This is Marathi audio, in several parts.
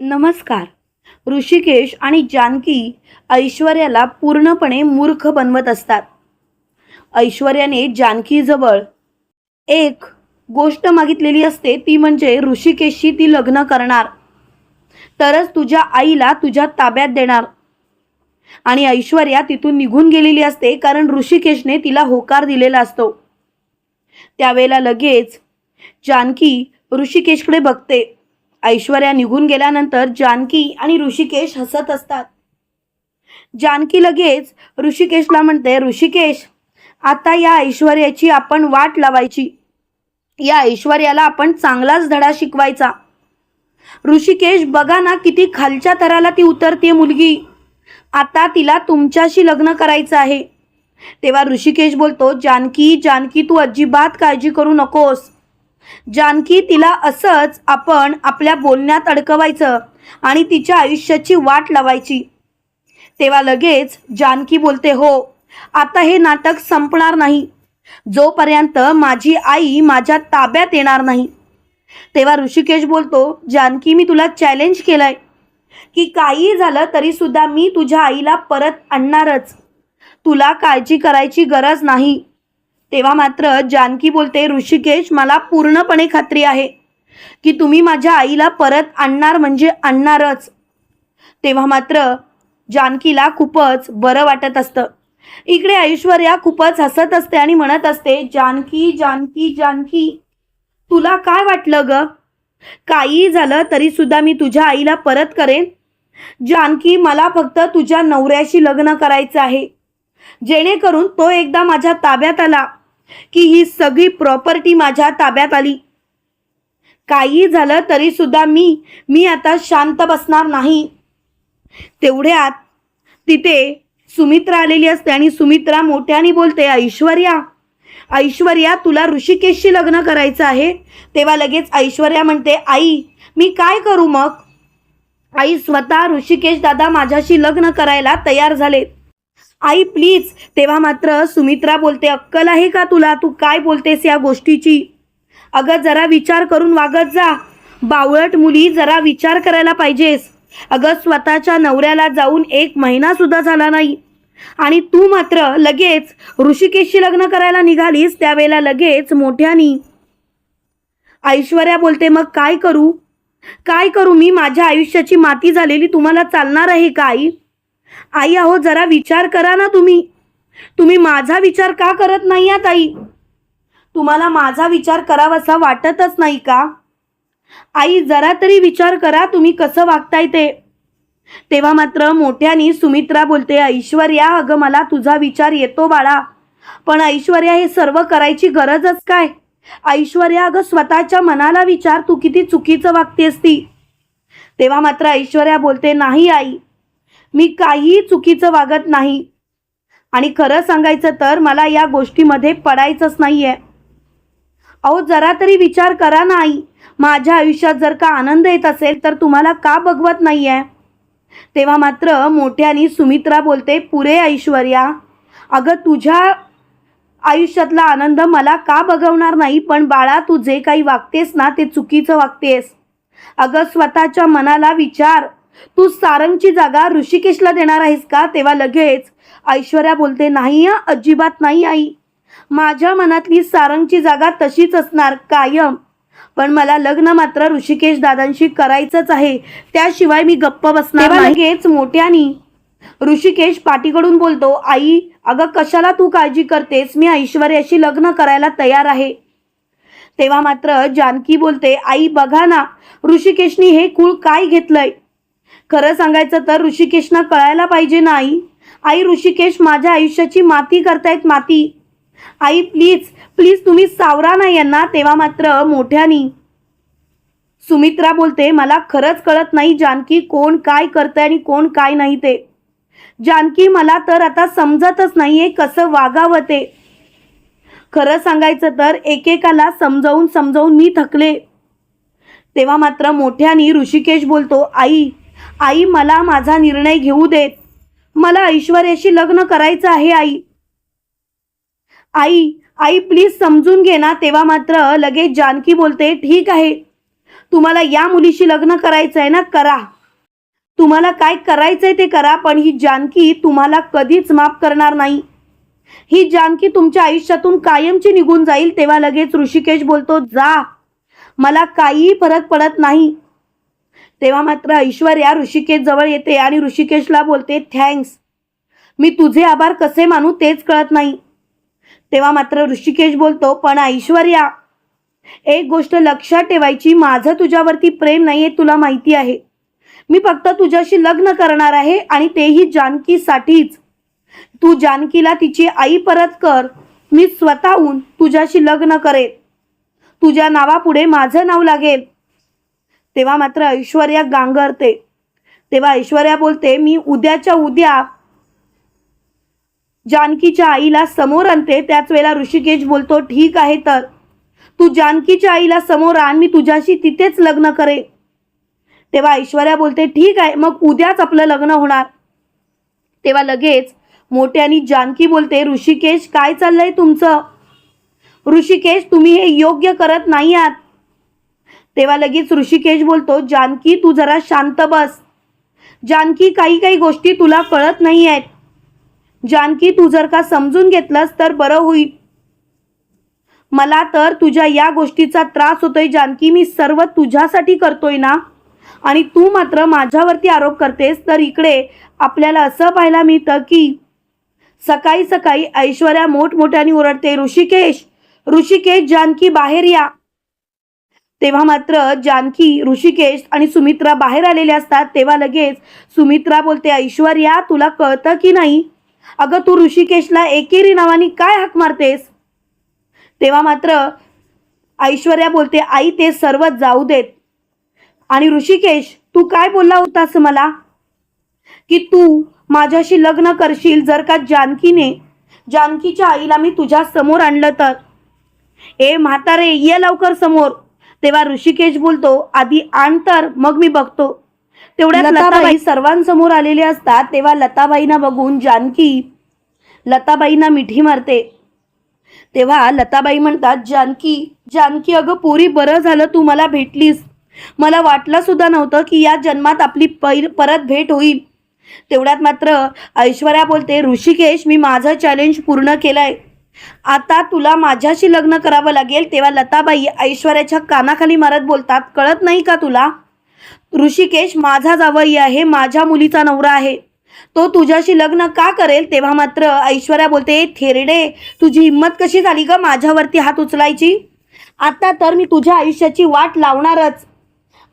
नमस्कार. ऋषिकेश आणि जानकी ऐश्वर्याला पूर्णपणे मूर्ख बनवत असतात. ऐश्वर्याने जानकीजवळ एक गोष्ट मागितलेली असते ती म्हणजे ऋषिकेशशी ती लग्न करणार. तरच तुझ्या आईला तुझ्या ताब्यात देणार. आणि ऐश्वर्या तिथून निघून गेलेली असते कारण ऋषिकेशने तिला होकार दिलेला असतो. त्यावेळेला लगेच जानकी ऋषिकेशकडे बघते. ऐश्वर्या निघून गेल्यानंतर जानकी आणि ऋषिकेश हसत असतात. जानकी लगेच ऋषिकेशला म्हणते ऋषिकेश आता या ऐश्वर्याची आपण वाट लावायची. या ऐश्वर्याला आपण चांगलाच धडा शिकवायचा. ऋषिकेश बघा ना किती खालच्या थराला ती उतरते मुलगी. आता तिला तुमच्याशी लग्न करायचं आहे. तेव्हा ऋषिकेश बोलतो जानकी जानकी तू अजिबात काळजी करू नकोस. जानकी तिला असंच आपण आपल्या बोलण्यात अडकवायचं आणि तिच्या आयुष्याची वाट लावायची. तेव्हा लगेच जानकी बोलते हो आता हे नाटक संपणार नाही. जोपर्यंत माझी आई माझ्या ताब्यात येणार नाही. तेव्हा ऋषिकेश बोलतो जानकी मी तुला चॅलेंज केलंय. की काही झालं तरी सुद्धा मी तुझ्या आईला परत आणणारच. तुला काळजी करायची गरज नाही. तेव्हा मात्र जानकी बोलते ऋषिकेश मला पूर्णपणे खात्री आहे की तुम्ही माझ्या आईला परत आणणार म्हणजे आणणारच. तेव्हा मात्र जानकीला खूपच बरं वाटत असतं. इकडे ऐश्वर्या खूपच हसत असते आणि म्हणत असते जानकी जानकी जानकी तुला काय वाटलं ग? काही झालं तरी सुद्धा मी तुझ्या आईला परत करेन? जानकी मला फक्त तुझ्या नवऱ्याशी लग्न करायचं आहे. जेणेकरून तो एकदा माझ्या ताब्यात आला. की ही सगळी प्रॉपर्टी माझ्या ताब्यात आली. काही झालं तरी सुद्धा मी मी आता शांत बसणार नाही. तेवढ्यात तिथे सुमित्रा आलेली असते आणि सुमित्रा मोठ्याने बोलते ऐश्वर्या ऐश्वर्या तुला ऋषिकेशशी लग्न करायचं आहे? तेव्हा लगेच ऐश्वर्या म्हणते आई मी काय करू मग? आई स्वतः ऋषिकेश दादा माझ्याशी लग्न करायला तयार झालेत. आई प्लीज तेव्हा मात्र सुमित्रा बोलते अक्कल आहे का तुला? तू काय बोलतेस या गोष्टीची? अगं जरा विचार करून वागत जा. बावळट मुली जरा विचार करायला पाहिजेस. अगं स्वतःच्या नवऱ्याला जाऊन एक महिना सुद्धा झाला नाही. आणि तू मात्र लगेच ऋषिकेशशी लग्न करायला निघालीस त्यावेळेला लगेच मोठ्यानी. ऐश्वर्या बोलते मग काय करू? काय करू? मी माझ्या आयुष्याची माती झालेली तुम्हाला चालणार आहे का आई अहो जरा विचार करा ना तुम्ही. तुम्ही माझा विचार का करत नाही आहात आई? तुम्हाला माझा विचार करावासा वाटतच नाही का? आई जरा तरी विचार करा तुम्ही कसं वागताय ते. तेव्हा मात्र मोठ्यानी सुमित्रा बोलते ऐश्वर्या अगं मला तुझा विचार येतो बाळा. पण ऐश्वर्या हे सर्व करायची गरजच काय? ऐश्वर्या अगं स्वतःच्या मनाला विचार तू किती चुकीचं वागतेस ती. तेव्हा मात्र ऐश्वर्या बोलते नाही आई. मी काहीही चुकीचं वागत नाही. आणि खरं सांगायचं तर मला या गोष्टीमध्ये पडायचंच नाही आहे अहो जरा तरी विचार करा ना आई माझ्या आयुष्यात जर का आनंद येत असेल तर तुम्हाला का बघवत नाही आहे तेव्हा मात्र मोठ्यानी सुमित्रा बोलते पुरे ऐश्वर्या अगं तुझ्या आयुष्यातला आनंद मला का बघवणार नाही? पण बाळा तू जे काही वागतेस ना ते चुकीचं वागतेस. अगं स्वतःच्या मनाला विचार. तू सारंगची जागा ऋषिकेशला देणार आहेस का? तेव्हा लगेच. ऐश्वर्या बोलते नाही अजिबात नाही आई. माझ्या मनातली सारंगची जागा तशीच असणार कायम. पण मला लग्न मात्र ऋषिकेश दादांशी करायचंच आहे. त्याशिवाय मी गप्प बसणार. लगेच मोठ्यानी ऋषिकेश पाठीकडून बोलतो आई अगं कशाला तू काळजी करतेस? मी ऐश्वर्याशी लग्न करायला तयार आहे. तेव्हा मात्र जानकी बोलते आई बघा ना ऋषिकेशनी हे कुळ काय घेतलंय? खरं सांगायचं तर ऋषिकेशना कळायला पाहिजे ना आई आई ऋषिकेश माझ्या आयुष्याची माती करतायत माती. आई प्लीज प्लीज तुम्ही सावरा ना यांना तेव्हा मात्र मोठ्यानी. सुमित्रा बोलते मला खरंच कळत नाही जानकी कोण काय करतंय आणि कोण काय नाही ते. जानकी मला तर आता समजतच नाहीये कसं वागावं ते. खरं सांगायचं तर एकेकाला समजावून समजावून मी थकले. तेव्हा मात्र मोठ्यानी ऋषिकेश बोलतो आई आई मला माझा निर्णय घेऊ देत. मला ऐश्वर्याशी लग्न करायचं आहे आई. आई आई प्लीज समजून घे ना तेव्हा मात्र लगेच जानकी बोलते ठीक आहे. तुम्हाला या मुलीशी लग्न करायचं आहे ना करा. तुम्हाला काय करायचंय ते करा पण ही जानकी तुम्हाला कधीच माफ करणार नाही. ही जानकी तुमच्या आयुष्यातून कायमची निघून जाईल तेव्हा लगेच ऋषिकेश बोलतो जा. मला काहीही फरक पडत नाही. तेव्हा मात्र ऐश्वर्या ऋषिकेश जवळ येते आणि ऋषिकेशला बोलते थँक्स. मी तुझे आभार कसे मानू तेच कळत नाही. तेव्हा मात्र ऋषिकेश बोलतो पण ऐश्वर्या एक गोष्ट लक्षात ठेवायची माझं तुझ्यावरती प्रेम नाही आहे तुला माहिती आहे. मी फक्त तुझ्याशी लग्न करणार आहे आणि तेही जानकीसाठीच. तू जानकीला तिची आई परत कर. मी स्वतःहून तुझ्याशी लग्न करेन. तुझ्या नावापुढे माझं नाव लागेल. तेव्हा मात्र ऐश्वर्या गांगरते. तेव्हा ऐश्वर्या बोलते मी उद्याच्या उद्या जानकीच्या आईला समोर आणते. त्याच वेळेला ऋषिकेश बोलतो ठीक आहे तर. तू जानकीच्या आईला समोर आण मी तुझ्याशी तिथेच लग्न करेन. तेव्हा ऐश्वर्या बोलते ठीक आहे मग उद्याच आपलं लग्न होणार. तेव्हा लगेच मोठ्यानी जानकी बोलते ऋषिकेश काय चाललंय तुमचं? ऋषिकेश तुम्ही हे योग्य करत नाही आहात. तेव्हा लगेच ऋषिकेश बोलतो जानकी तू जरा शांत बस. जानकी काही काही गोष्टी तुला कळत नाही आहेत जानकी तू जर का समजून घेतलंस तर बरं होईल. मला तर तुझ्या या गोष्टीचा त्रास होतोय जानकी. मी सर्व तुझ्यासाठी करतोय ना? आणि तू मात्र माझ्यावरती आरोप करतेस तर इकडे आपल्याला असं पाहायला मिळतं की सकाळी सकाळी ऐश्वर्या मोठमोठ्याने ओरडते ऋषिकेश ऋषिकेश जानकी बाहेर या. तेव्हा मात्र जानकी ऋषिकेश आणि सुमित्रा बाहेर आलेले असतात. तेव्हा लगेच सुमित्रा बोलते ऐश्वर्या तुला कळतं की नाही? अगं तू ऋषिकेशला एकेरी नावाने काय हाक मारतेस? तेव्हा मात्र ऐश्वर्या बोलते आई ते सर्व जाऊ देत. आणि ऋषिकेश तू काय बोलला होतास मला? की तू माझ्याशी लग्न करशील जर का जानकीने? जानकीच्या आईला मी तुझ्या समोर आणलं तर. ए म्हातारे ये लवकर समोर. तेव्हा ऋषिकेश बोलतो आधी आण तर मग मी बघतो. तेवढ्यात लताबाई सर्वांसमोर आलेले असतात तेव्हा लताबाईंना बघून जानकी लताबाईंना मिठी मारते. तेव्हा लताबाई म्हणतात जानकी जानकी अगं पोरी बरं झालं तू मला भेटलीस. मला वाटलं सुद्धा नव्हतं की या जन्मात आपली परत भेट होईल. तेवढ्यात मात्र ऐश्वर्या बोलते ऋषिकेश मी माझं चॅलेंज पूर्ण केलंय. आता तुला माझ्याशी लग्न करावं लागेल तेव्हा लताबाई ऐश्वर्याच्या कानाखाली मारत बोलतात. कळत नाही का तुला? ऋषिकेश माझा जावई आहे माझ्या मुलीचा नवरा आहे. तो तुझ्याशी लग्न का करेल? तेव्हा मात्र ऐश्वर्या बोलते थेरडे तुझी हिंमत कशी झाली ग माझ्यावरती हात उचलायची? आता तर मी तुझ्या आयुष्याची वाट लावणारच.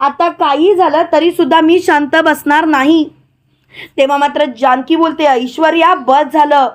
आता काही झालं तरी सुद्धा मी शांत बसणार नाही. तेव्हा मात्र जानकी बोलते ऐश्वर्या बस झालं.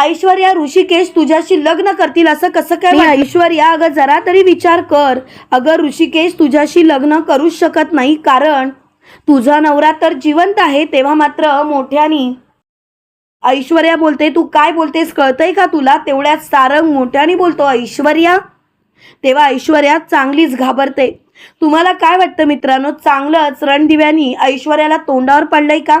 ऐश्वर्या ऋषिकेश तुझ्याशी लग्न करतील असं कसं काय? ऐश्वर्या अगं जरा तरी विचार कर. अगं ऋषिकेश तुझ्याशी लग्न करूच शकत नाही कारण तुझा नवरा तर जिवंत आहे तेव्हा मात्र मोठ्यानी. ऐश्वर्या बोलते तू काय बोलतेस? कळतंय का तुला? तेवढ्यात सारंग मोठ्याने बोलतो ऐश्वर्या. तेव्हा ऐश्वर्या चांगलीच घाबरते. तुम्हाला काय वाटतं मित्रांनो? चांगलंच रणदिव्यानी ऐश्वर्याला तोंडावर पडलंय का?